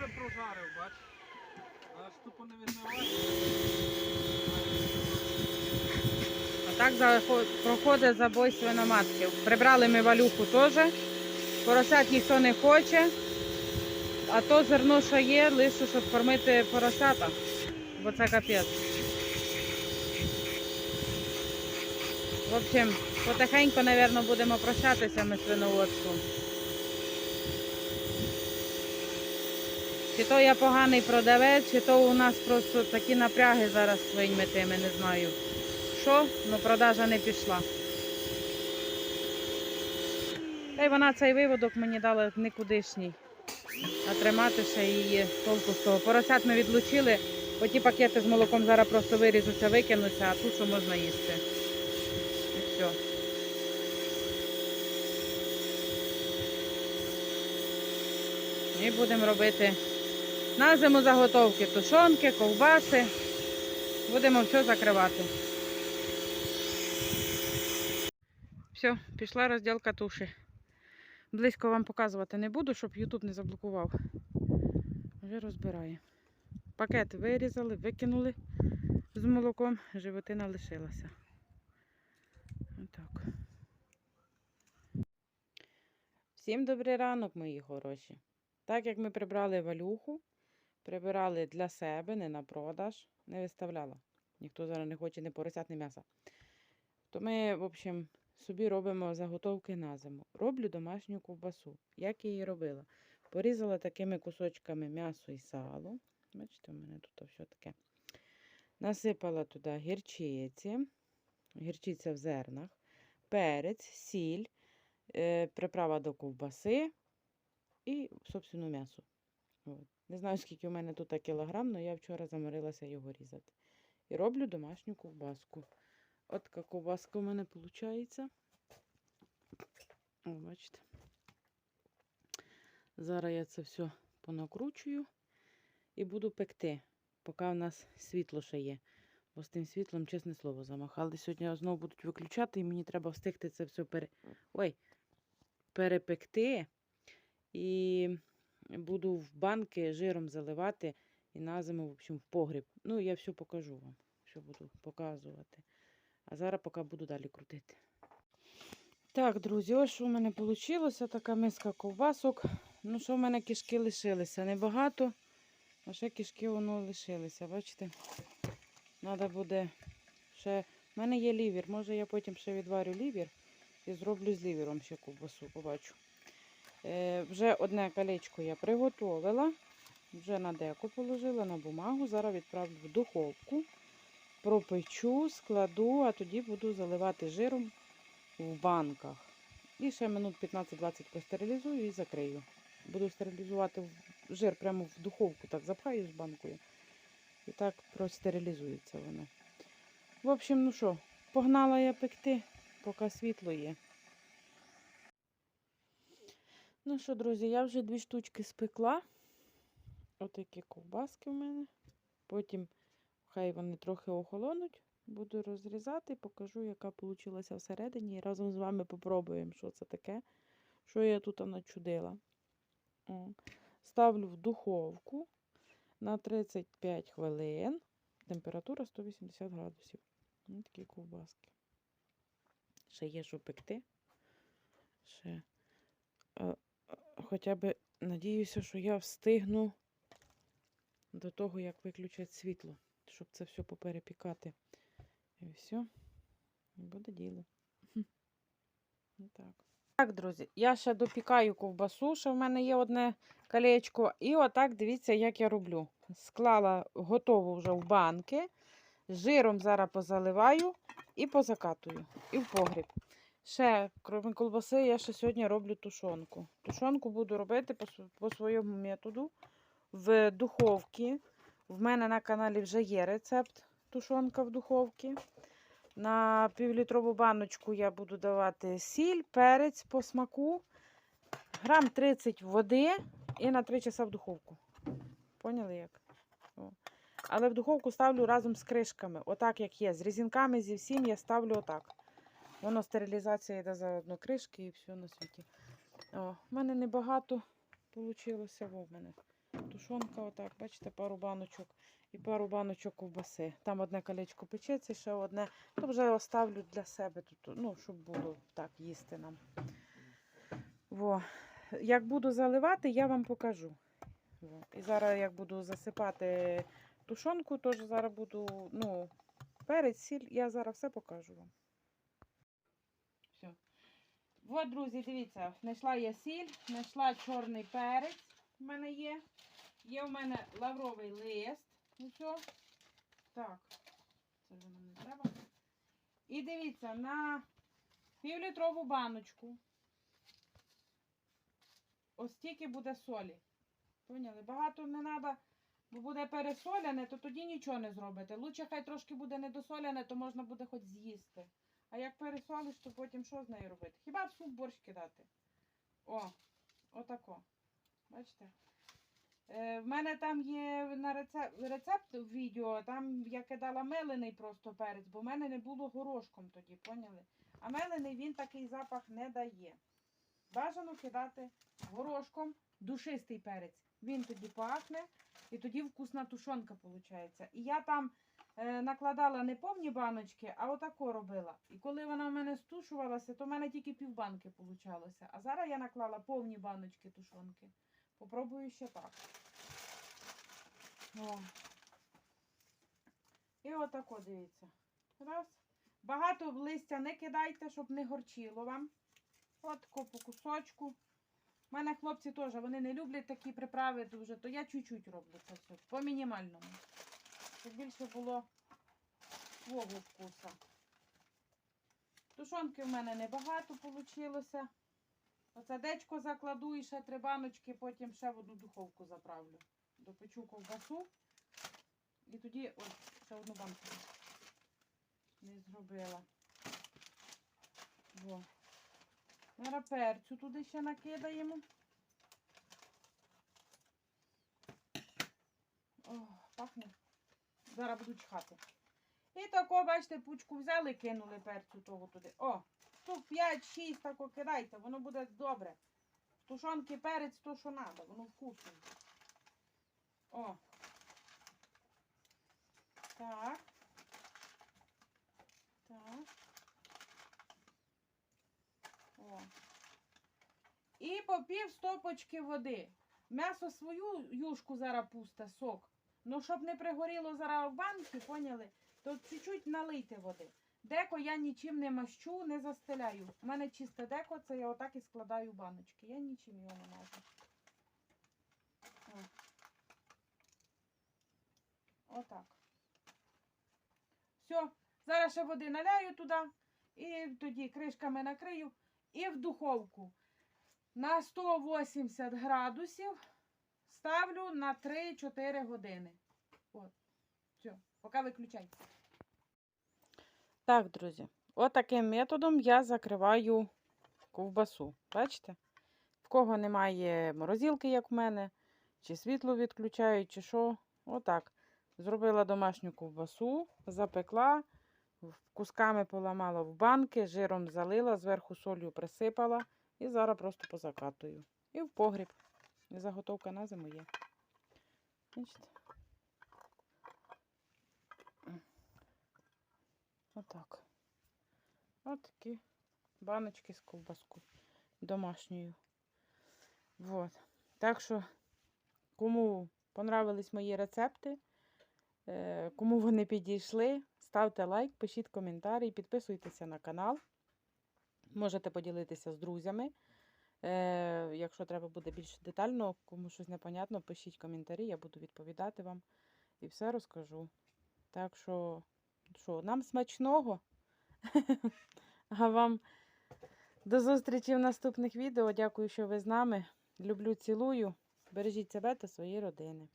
добре прожарив, бач. Аж тупо не. А так проходить забой свиноматків. Прибрали ми валюху теж. Поросят ніхто не хоче. А то зерно, що є, лише щоб кормити поросята. Бо це капець. В общем, потихеньку, мабуть, будемо прощатися ми свиноводством. Чи то я поганий продавець, чи то у нас просто такі напряги зараз свиньми тими, не знаю. Що? Ну продажа не пішла. Та й вона цей виводок мені дала никудишній. А тримати ще її толку з того. Поросят ми відлучили, оті пакети з молоком зараз просто виріжуться, викинуться, а тут що можна їсти. І все. І будемо робити на зиму заготовки, тушонки, ковбаси. Будемо все закривати. Все, пішла розділка туші. Близько вам показувати не буду, щоб YouTube не заблокував. Вже розбирає. Пакет вирізали, викинули з молоком, животина лишилася. Отак. Всім добрий ранок, мої хороші. Так як ми прибрали валюху, прибирали для себе, не на продаж, не виставляла. Ніхто зараз не хоче не поросят, ні м'яса. То ми, в общем, собі робимо заготовки на зиму. Роблю домашню ковбасу. Як я її робила? Порізала такими кусочками м'ясо і сало. Бачите, у мене тут все таке. Насипала туди гірчиці, гірчиця в зернах, перець, сіль, е, приправа до ковбаси і, собственно, м'ясо. От. Не знаю, скільки у мене тут кілограм, але я вчора заморилася його різати. І роблю домашню ковбаску. От така ковбаска у мене виходить. Бачите. Зараз я це все понакручую і буду пекти, поки в нас світло ще є. Бо з тим світлом, чесне слово, замахали. Сьогодні знову будуть виключати, і мені треба встигти це все пере... Ой, перепекти. І буду в банки жиром заливати і на зиму, в общем, в погріб. Ну, я все покажу вам, що буду показувати. А зараз поки буду далі крутити. Так, друзі, ось що в мене вийшло. Така миска ковбасок. Ну, що в мене кишки лишилися? Небагато, а ще кишки воно лишилися. Бачите? Треба буде ще. У мене є лівір. Може я потім ще відварю лівір і зроблю з лівіром ще ковбасу, побачу. Е, вже одне колечко я приготувала. Вже на деко положила на бумагу. Зараз відправлю в духовку пропечу, складу, а тоді буду заливати жиром в банках. І ще минут 15-20 постерилізую і закрию. Буду стерилізувати жир прямо в духовку, так запхаю з банкою. І так простерилізується воно. В общем, ну що, погнала я пекти, поки світло є. Ну що, друзі, я вже дві штучки спекла. Отакі ковбаски в мене. Потім Хай вони трохи охолонуть, буду розрізати, покажу, яка вийшла всередині. І разом з вами попробуємо, що це таке, що я тут начудила. Ставлю в духовку на 35 хвилин. Температура 180 градусів. Ось такі ковбаски. Ще є, що пекти. Ще. Хоча б надіюся, що я встигну до того, як виключать світло щоб це все поперепікати. І все, буде діло. Так. Так, друзі, я ще допікаю ковбасу, що в мене є одне колечко. І отак дивіться, як я роблю. Склала готову вже в банки. Жиром зараз позаливаю і позакатую. І в погріб. Ще, крім колбаси, я ще сьогодні роблю тушонку. Тушонку буду робити по, своєму методу в духовці. В мене на каналі вже є рецепт тушонка в духовці. На півлітрову баночку я буду давати сіль, перець по смаку, грам 30 води і на 3 часа в духовку. Поняли як? О. Але в духовку ставлю разом з кришками. Отак, як є. З різинками, зі всім я ставлю отак. Воно стерилізація йде заодно кришки і все на світі. О, в мене небагато вийшло. Во в мене тушонка, отак, бачите, пару баночок і пару баночок ковбаси. Там одне колечко печеться, ще одне. То вже оставлю для себе тут, ну, щоб було так їсти нам. Во. Як буду заливати, я вам покажу. Во. І зараз як буду засипати тушонку, теж зараз буду, ну, перець, сіль, я зараз все покажу вам. От, друзі, дивіться, знайшла я сіль, знайшла чорний перець. У мене є. Є в мене лавровий лист. Ну. Так, це вже нам не треба. І дивіться, на півлітрову баночку. Ось стільки буде солі. Поняли? Багато не треба, бо буде пересоляне, то тоді нічого не зробите. Лучше хай трошки буде недосоляне, то можна буде хоч з'їсти. А як пересолиш, то потім що з нею робити? Хіба в суп борщ кидати? О, отако. Бачите? Е, в мене там є на рецепт, рецепт відео, там я кидала мелений просто перець, бо в мене не було горошком тоді, поняли? А мелений він такий запах не дає. Бажано кидати горошком душистий перець. Він тоді пахне і тоді вкусна тушонка виходить. І я там накладала не повні баночки, а отако робила. І коли вона в мене стушувалася, то в мене тільки півбанки получалося. А зараз я наклала повні баночки тушонки. Попробую ще так. О. І отако дивіться. Раз. Багато листя не кидайте, щоб не горчило вам. От по кусочку. У мене хлопці теж, вони не люблять такі приправи дуже, то я чуть-чуть роблю це все. По мінімальному. Щоб більше було свого вкуса. Тушонки в мене небагато вийшло. Оце дечко закладу і ще три баночки, потім ще в одну духовку заправлю. Допечу ковбасу. І тоді ось ще одну банку не зробила. Во. Зараз перцю туди ще накидаємо. О, пахне. Зараз буду чхати. І тако, бачите, пучку взяли, кинули перцю того туди. О, штук 5-6 тако кидайте, воно буде добре. Тушонки перець то, що треба, воно вкусне. О. Так. Так. О. І по пів стопочки води. М'ясо свою юшку зараз пусте, сок. Ну, щоб не пригоріло зараз в банки, поняли, то чуть-чуть налийте води. Деко я нічим не мащу, не застеляю. У мене чисте деко, це я отак і складаю баночки. Я нічим його не мажу. Отак. Все, зараз ще води наляю туди, і тоді кришками накрию і в духовку. На 180 градусів ставлю на 3-4 години. От. Все, поки виключай. Так, друзі, отаким методом я закриваю ковбасу. Бачите? В кого немає морозилки, як в мене, чи світло відключають, чи що. Отак. Зробила домашню ковбасу, запекла, кусками поламала в банки, жиром залила, зверху солью присипала і зараз просто позакатую. І в погріб. Заготовка на зиму є. Отак. От такі баночки з ковбаскою домашньою. Вот. Так що, кому понравились мої рецепти, е, кому вони підійшли, ставте лайк, пишіть коментарі, підписуйтеся на канал. Можете поділитися з друзями. Е, якщо треба буде більш детально, кому щось непонятно, пишіть коментарі, я буду відповідати вам і все розкажу. Так що, що нам смачного. А вам до зустрічі в наступних відео. Дякую, що ви з нами. Люблю, цілую. Бережіть себе та свої родини.